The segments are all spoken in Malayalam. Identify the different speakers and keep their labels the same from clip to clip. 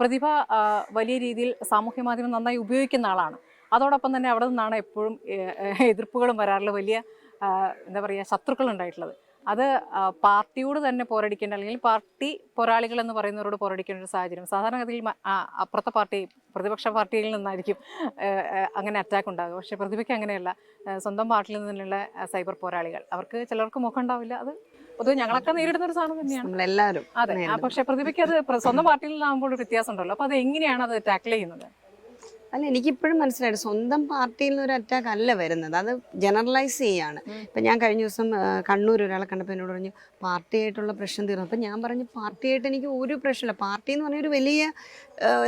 Speaker 1: പ്രതിഭ വലിയ രീതിയിൽ സാമൂഹ്യ മാധ്യമം നന്നായി ഉപയോഗിക്കുന്ന ആളാണ്. അതോടൊപ്പം തന്നെ അവിടെ നിന്നാണ് എപ്പോഴും എതിർപ്പുകളും വരാറുള്ള വലിയ എന്താ പറയുക ശത്രുക്കൾ ഉണ്ടായിട്ടുള്ളത്. അത് പാർട്ടിയോട് തന്നെ പോരടിക്കേണ്ട അല്ലെങ്കിൽ പാർട്ടി പോരാളികൾ എന്ന് പറയുന്നവരോട് പോരടിക്കേണ്ട ഒരു സാഹചര്യം. സാധാരണഗതിയിൽ അപ്പുറത്തെ പാർട്ടി പ്രതിപക്ഷ പാർട്ടിയിൽ നിന്നായിരിക്കും അങ്ങനെ അറ്റാക്ക് ഉണ്ടാകുക പക്ഷേ പ്രതിഭയ്ക്ക് അങ്ങനെയല്ല. സ്വന്തം പാർട്ടിയിൽ നിന്നുള്ള സൈബർ പോരാളികൾ. അവർക്ക് ചിലർക്ക് മുഖം ഉണ്ടാവില്ല. അത് പൊതുവെ ഞങ്ങളൊക്കെ നേരിടുന്ന ഒരു സാധനം തന്നെയാണ്.
Speaker 2: എല്ലാവരും
Speaker 1: അതെ. പക്ഷേ പ്രതിഭയ്ക്ക് അത് സ്വന്തം പാർട്ടിയിൽ നിന്നാകുമ്പോൾ ഒരു വ്യത്യാസം ഉണ്ടല്ലോ അപ്പോൾ അത് എങ്ങനെയാണ് അത് ടാക്കിൾ ചെയ്യുന്നത്?
Speaker 2: അല്ല എനിക്കിപ്പോഴും മനസ്സിലായിട്ട് സ്വന്തം പാർട്ടിയിൽ നിന്ന് ഒരു അറ്റാക്ക് അല്ല വരുന്നത്. അത് ജനറലൈസ് ചെയ്യാണ്. ഇപ്പം ഞാൻ കഴിഞ്ഞ ദിവസം കണ്ണൂർ ഒരാളെ കണ്ടപ്പോൾ എന്നോട് പറഞ്ഞു പാർട്ടിയായിട്ടുള്ള പ്രശ്നം തീർന്നു. അപ്പം ഞാൻ പറഞ്ഞു പാർട്ടിയായിട്ട് എനിക്ക് ഒരു പ്രശ്നമില്ല. പാർട്ടി എന്ന് പറഞ്ഞ ഒരു വലിയ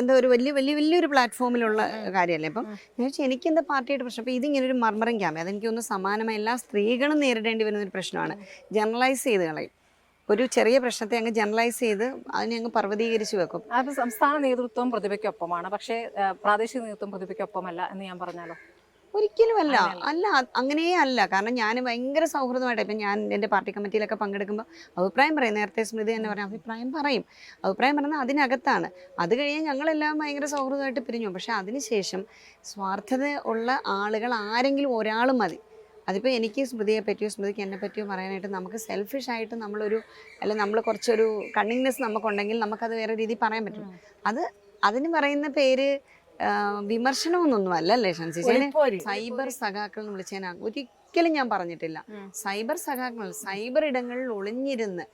Speaker 2: എന്താ ഒരു വലിയ വലിയ വലിയൊരു പ്ലാറ്റ്ഫോമിലുള്ള കാര്യമല്ലേ. അപ്പം ഞാൻ വെച്ചാൽ എനിക്ക് എന്താ പാർട്ടിയായിട്ട് പ്രശ്നം? അപ്പം ഇതിങ്ങനെ ഒരു മർമരം ക്യാമ്പ് അതെനിക്ക് ഒന്ന് സമാനമായ എല്ലാ സ്ത്രീകളും നേരിടേണ്ടി വരുന്ന ഒരു പ്രശ്നമാണ്. ജനറലൈസ് ചെയ്ത് കളയും. ഒരു ചെറിയ പ്രശ്നത്തെ അങ്ങ് ജനറലൈസ് ചെയ്ത് അതിനെ അങ്ങ് പർവതീകരിച്ചു വെക്കും.
Speaker 1: അത് സംസ്ഥാന നേതൃത്വം പ്രതിഭയ്ക്കൊപ്പമാണ്. പക്ഷേ പ്രാദേശിക നേതൃത്വം പ്രതിഭയ്ക്കൊപ്പമല്ല എന്ന് ഞാൻ പറഞ്ഞാലോ?
Speaker 2: ഒരിക്കലും അല്ല അല്ല അങ്ങനെയേ അല്ല. കാരണം ഞാൻ ഭയങ്കര സൗഹൃദമായിട്ട് ഇപ്പം ഞാൻ എന്റെ പാർട്ടി കമ്മിറ്റിയിലൊക്കെ പങ്കെടുക്കുമ്പോൾ അഭിപ്രായം പറയും. നേരത്തെ സ്മൃതി തന്നെ പറയും. അഭിപ്രായം പറയും. അഭിപ്രായം പറയുന്നത് അതിനകത്താണ്. അത് കഴിഞ്ഞാൽ ഞങ്ങളെല്ലാം ഭയങ്കര സൗഹൃദമായിട്ട് പിരിഞ്ഞു. പക്ഷേ അതിനുശേഷം സ്വാർത്ഥത ഉള്ള ആളുകൾ ആരെങ്കിലും ഒരാൾ മതി. അതിപ്പോൾ എനിക്ക് സ്മൃതിയെ പറ്റിയോ സ്മൃതിക്ക് എന്നെ പറ്റിയോ പറയാനായിട്ട് നമുക്ക് സെൽഫിഷ് ആയിട്ട് നമ്മളൊരു അല്ല നമ്മൾ കുറച്ചൊരു കണ്ണിങ്നെസ് നമുക്കുണ്ടെങ്കിൽ നമുക്കത് വേറെ രീതിയിൽ പറയാൻ പറ്റും. അത് അതിന് പറയുന്ന പേര് ആ, വിമർശനമൊന്നൊന്നും അല്ല അല്ലേ ഷൻസി സൈബർ സഖാക്കൾ എന്ന് വിളിച്ചതിനാ ഒരിക്കലും ഞാൻ പറഞ്ഞിട്ടില്ല. സൈബർ സഖാക്കൾ സൈബർ ഇടങ്ങളിൽ ഒളിഞ്ഞിരുന്ന്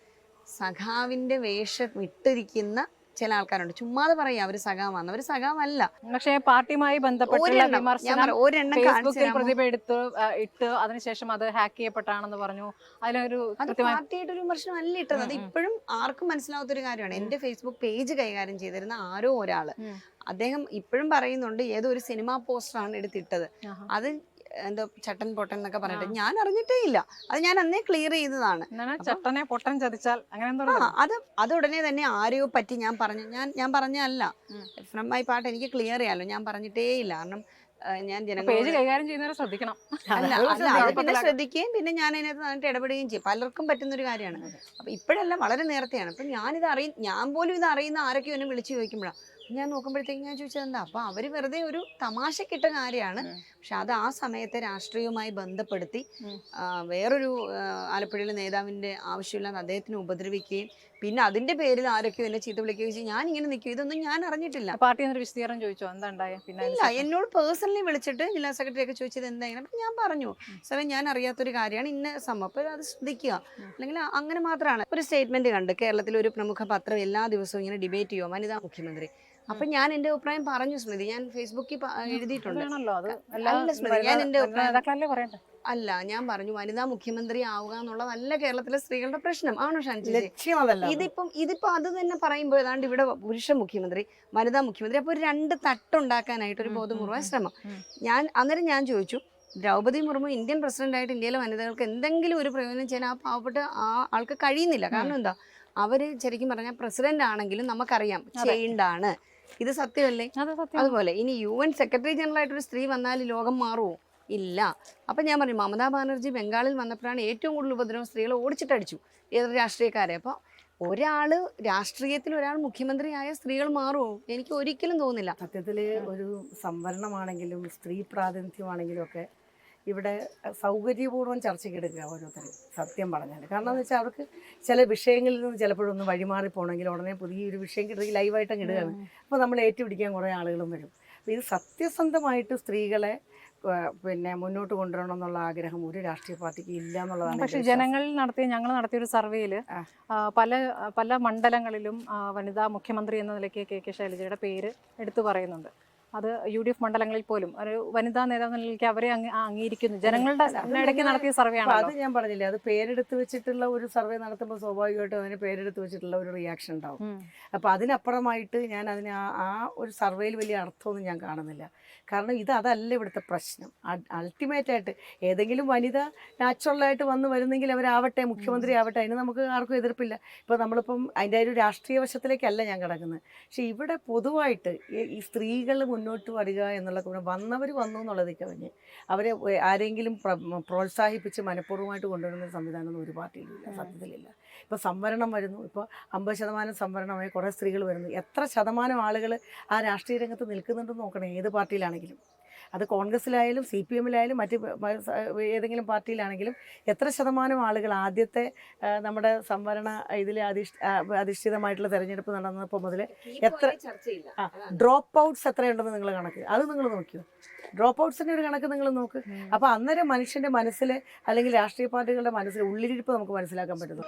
Speaker 2: സഖാവിന്റെ വേഷം ഇട്ടിരിക്കുന്ന ചില ആൾക്കാരുണ്ട്. ചുമ്മാതെ പറയാം അവർ സഖാവാന്ന്. അവർ സഖാവല്ല.
Speaker 1: പക്ഷേ പാർട്ടിയുമായി ബന്ധപ്പെട്ടുള്ള വിമർശനം ഫേസ്ബുക്കിൽ പ്രതിഭ എടുത്ത് ഇട്ട് അതിനുശേഷം അത് ഹാക്ക് ചെയ്യപ്പെട്ടാണെന്ന് പറഞ്ഞു. അതിലൊരു
Speaker 2: അത് പാർട്ടിയായിട്ട് ഒരു വിമർശനം അല്ല ഇട്ടത്. അത്. ഇപ്പോഴും ആർക്കും മനസ്സിലാവാത്ത ഒരു കാര്യമാണ് എന്റെ ഫേസ്ബുക്ക് പേജ് കൈകാര്യം ചെയ്തിരുന്ന ആരോ
Speaker 1: ഒരാൾ.
Speaker 2: അദ്ദേഹം ഇപ്പോഴും പറയുന്നുണ്ട് ഏതോ ഒരു സിനിമാ പോസ്റ്ററാണ് എടുത്തിട്ടത്. അത് എന്തോ ചട്ടൻ പൊട്ടൻ എന്നൊക്കെ പറഞ്ഞിട്ട്. ഞാൻ അറിഞ്ഞിട്ടേ ഇല്ല. അത് ഞാൻ അന്നേ ക്ലിയർ ചെയ്തതാണ്.
Speaker 1: ചട്ടനെ പൊട്ടൻ ചതിച്ചാൽ അങ്ങനെ
Speaker 2: അത് അത് ഉടനെ തന്നെ ആരെയോ പറ്റി ഞാൻ പറഞ്ഞു. ഞാൻ ഞാൻ പറഞ്ഞല്ല. ഫ്രം മൈ പാട്ട് എനിക്ക് ക്ലിയർ ചെയ്യാലോ. ഞാൻ പറഞ്ഞിട്ടേ ഇല്ല. കാരണം ഞാൻ
Speaker 1: പേജ് കൈകാര്യം ചെയ്യുന്നവരെ ശ്രദ്ധിക്കണം.
Speaker 2: അല്ല അല്ല അത് പിന്നെ ശ്രദ്ധിക്കുകയും പിന്നെ ഞാൻ അതിനകത്ത് നന്നായിട്ട് ഇടപെടുകയും ചെയ്യും. പലർക്കും പറ്റുന്ന ഒരു കാര്യമാണ് അപ്പൊ ഇപ്പോഴല്ല വളരെ നേരത്തെയാണ്. അപ്പൊ ഞാനിത് അറിയ ഞാൻ പോലും ഇത് അറിയുന്ന ആരൊക്കെയോ എന്നെ വിളിച്ചു ചോദിക്കുമ്പോഴാണ് ഞാൻ നോക്കുമ്പോഴത്തേക്ക് ഞാൻ ചോദിച്ചത് എന്താ? അപ്പൊ അവർ വെറുതെ ഒരു തമാശക്കിട്ട കാര്യമാണ്. പക്ഷെ അത് ആ സമയത്തെ രാഷ്ട്രീയവുമായി ബന്ധപ്പെടുത്തി വേറൊരു ആലപ്പുഴയിലെ നേതാവിന്റെ ആവശ്യമില്ലാതെ അദ്ദേഹത്തിന് ഉപദ്രവിക്കുകയും പിന്നെ അതിന്റെ പേരിൽ ആരൊക്കെ എന്നെ ചീത്ത വിളിക്കുകയും ചെയ്യും ഞാൻ ഇങ്ങനെ നിൽക്കും. ഇതൊന്നും ഞാൻ അറിഞ്ഞിട്ടില്ല.
Speaker 1: പാർട്ടി വിശദീകരണം ചോദിച്ചോ? എന്താ പിന്നെ
Speaker 2: ഇല്ല എന്നോട് പേഴ്സണലി വിളിച്ചിട്ട് ജില്ലാ സെക്രട്ടറി ഒക്കെ ചോദിച്ചത് എന്തായാലും അപ്പം ഞാൻ പറഞ്ഞു സാറേ ഞാൻ അറിയാത്തൊരു കാര്യമാണ്. ഇന്ന സംഭവം. അപ്പോൾ അത് ശ്രദ്ധിക്കുക. അല്ലെങ്കിൽ അങ്ങനെ മാത്രമാണ്. ഒരു സ്റ്റേറ്റ്മെന്റ് കണ്ട് കേരളത്തിൽ ഒരു പ്രമുഖ പത്രം എല്ലാ ദിവസവും ഇങ്ങനെ ഡിബേറ്റ് ചെയ്യുമോ വനിതാ മുഖ്യമന്ത്രി. അപ്പൊ ഞാൻ എന്റെ അഭിപ്രായം പറഞ്ഞു സ്മൃതി. ഞാൻ ഫേസ്ബുക്കിൽ എഴുതിയിട്ടുണ്ട്. അല്ല സ്മൃതി, ഞാൻ
Speaker 1: എന്റെ അഭിപ്രായം
Speaker 2: അല്ല ഞാൻ പറഞ്ഞു വനിതാ മുഖ്യമന്ത്രി ആവുക എന്നുള്ളതല്ല കേരളത്തിലെ സ്ത്രീകളുടെ പ്രശ്നം. ആണോ ഇതിപ്പം ഇതിപ്പോ അത് തന്നെ പറയുമ്പോൾ ഏതാണ്ട് ഇവിടെ പുരുഷ മുഖ്യമന്ത്രി വനിതാ മുഖ്യമന്ത്രി അപ്പൊ ഒരു രണ്ട് തട്ടുണ്ടാക്കാനായിട്ട് ഒരു
Speaker 1: ബോധപൂർവ
Speaker 2: ശ്രമം. ഞാൻ അന്നേരം ഞാൻ ചോദിച്ചു ദ്രൗപദി മുർമു ഇന്ത്യൻ പ്രസിഡന്റായിട്ട് ഇന്ത്യയിലെ വനിതകൾക്ക് എന്തെങ്കിലും ഒരു പ്രയോജനം ചെയ്യാൻ ആ പാവപ്പെട്ട ആ ആൾക്ക് കഴിയുന്നില്ല. കാരണം എന്താ? അവർ ശരിക്കും പറഞ്ഞാൽ പ്രസിഡന്റ് ആണെങ്കിലും നമുക്കറിയാം. ചെയ്യേണ്ടാണ് ഇത് സത്യമല്ലേ?
Speaker 1: അത് സത്യം.
Speaker 2: അതുപോലെ ഇനി യു എൻ സെക്രട്ടറി ജനറൽ ആയിട്ടൊരു സ്ത്രീ വന്നാൽ ലോകം മാറുമോ ഇല്ല. അപ്പം ഞാൻ പറഞ്ഞു മമതാ ബാനർജി ബംഗാളിൽ വന്നപ്പോഴാണ് ഏറ്റവും കൂടുതൽ ഉപദ്രവം സ്ത്രീകളെ ഓടിച്ചിട്ടടിച്ചു ഏതൊരു രാഷ്ട്രീയക്കാരെ. അപ്പോൾ ഒരാൾ രാഷ്ട്രീയത്തിൽ ഒരാൾ മുഖ്യമന്ത്രിയായ സ്ത്രീകൾ മാറുമോ എനിക്ക് ഒരിക്കലും തോന്നില്ല.
Speaker 3: സത്യത്തിൽ ഒരു സംവരണമാണെങ്കിലും സ്ത്രീ പ്രാതിനിധ്യമാണെങ്കിലും ഒക്കെ ഇവിടെ സൗകര്യപൂർവം ചർച്ചയ്ക്കെടുക്കുക ഓരോരുത്തരും. സത്യം പറഞ്ഞാൽ കാരണം എന്ന് വെച്ചാൽ അവർക്ക് ചില വിഷയങ്ങളിൽ നിന്ന് ചിലപ്പോഴൊന്ന് വഴിമാറി പോകണമെങ്കിൽ ഉടനെ പുതിയ ഒരു വിഷയം കിട്ടുമെങ്കിൽ ലൈവായിട്ട് ഇടുകയാണ്. അപ്പോൾ നമ്മൾ ഏറ്റുപിടിക്കാൻ കുറേ ആളുകളും വരും. അപ്പോൾ ഇത് സത്യസന്ധമായിട്ട് സ്ത്രീകളെ പിന്നെ മുന്നോട്ട് കൊണ്ടുവരണം എന്നുള്ള ആഗ്രഹം ഒരു രാഷ്ട്രീയ പാർട്ടിക്ക് ഇല്ല എന്നുള്ളതാണ്
Speaker 1: പക്ഷേ. ജനങ്ങളിൽ നടത്തിയ ഞങ്ങൾ നടത്തിയ ഒരു സർവേയിൽ പല പല മണ്ഡലങ്ങളിലും വനിതാ മുഖ്യമന്ത്രി എന്ന നിലയ്ക്ക് കെ കെ ശൈലജയുടെ പേര് എടുത്തു പറയുന്നുണ്ട്. അത് യു ഡി എഫ് മണ്ഡലങ്ങളിൽ പോലും ഒരു വനിതാ നേതാവ് നിലയ്ക്ക് അവരെ അംഗീകരിക്കുന്നു. ജനങ്ങളുടെ ഇടയ്ക്ക് നടത്തിയ സർവേ ആണ്
Speaker 3: അത് ഞാൻ പറഞ്ഞില്ലേ അത് പേരെടുത്ത് വെച്ചിട്ടുള്ള ഒരു സർവേ നടത്തുമ്പോൾ സ്വാഭാവികമായിട്ടും അതിന് പേരെടുത്ത് വെച്ചിട്ടുള്ള ഒരു റിയാക്ഷൻ ഉണ്ടാവും. അപ്പോൾ അതിനപ്പുറമായിട്ട് ഞാൻ അതിന് ആ ഒരു സർവേയിൽ വലിയ അർത്ഥമൊന്നും ഞാൻ കാണുന്നില്ല. കാരണം ഇത് അതല്ല ഇവിടുത്തെ പ്രശ്നം. അൾട്ടിമേറ്റ് ആയിട്ട് ഏതെങ്കിലും വനിത നാച്ചുറലായിട്ട് വന്ന് വരുന്നെങ്കിൽ അവരാവട്ടെ മുഖ്യമന്ത്രി ആവട്ടെ അതിന് നമുക്ക് ആർക്കും എതിർപ്പില്ല. ഇപ്പോൾ നമ്മളിപ്പം അതിന്റെ ഒരു രാഷ്ട്രീയ വശത്തിലേക്കല്ല ഞാൻ കിടക്കുന്നത്. പക്ഷേ ഇവിടെ പൊതുവായിട്ട് ഈ സ്ത്രീകൾ മുന്നോട്ട് വരിക എന്നുള്ള കൂടെ വന്നവർ വന്നു എന്നുള്ളത് കവിഞ്ഞ് അവരെ ആരെങ്കിലും പ്ര- പ്രോത്സാഹിപ്പിച്ച് മനഃപൂർവമായിട്ട് കൊണ്ടുവരുന്ന സംവിധാനമൊന്നും ഒരു പാർട്ടിയിലില്ല സത്യത്തിലില്ല. ഇപ്പോൾ സംവരണം വരുന്നു ഇപ്പോൾ അമ്പത് ശതമാനം സംവരണമായി കുറേ സ്ത്രീകൾ വരുന്നു. എത്ര ശതമാനം ആളുകൾ ആ രാഷ്ട്രീയ രംഗത്ത് നിൽക്കുന്നുണ്ടെന്ന് നോക്കണം ഏത് പാർട്ടിയിലാണെങ്കിലും. അത് കോൺഗ്രസ്സിലായാലും സി പി എമ്മിലായാലും മറ്റ് ഏതെങ്കിലും പാർട്ടിയിലാണെങ്കിലും എത്ര ശതമാനം ആളുകൾ ആദ്യത്തെ നമ്മുടെ സംവരണ ഇതിൽ അധിഷ്ഠ ആ, അധിഷ്ഠിതമായിട്ടുള്ള തെരഞ്ഞെടുപ്പ് നടന്നപ്പോൾ മുതൽ എത്ര ആ ഡ്രോപ്പ് ഔട്ട്സ് എത്രയുണ്ടെന്ന് നിങ്ങൾ കണക്ക് അത് നിങ്ങൾ നോക്കിയോ? ഡ്രോപ്പ് ഔട്ട്സിന്റെ ഒരു കണക്ക് നിങ്ങൾ നോക്ക്. അപ്പോൾ അന്നേരം മനുഷ്യന്റെ മനസ്സിൽ അല്ലെങ്കിൽ രാഷ്ട്രീയ പാർട്ടികളുടെ മനസ്സിൽ ഉള്ളിലിരിപ്പ് നമുക്ക് മനസ്സിലാക്കാൻ പറ്റുന്നു.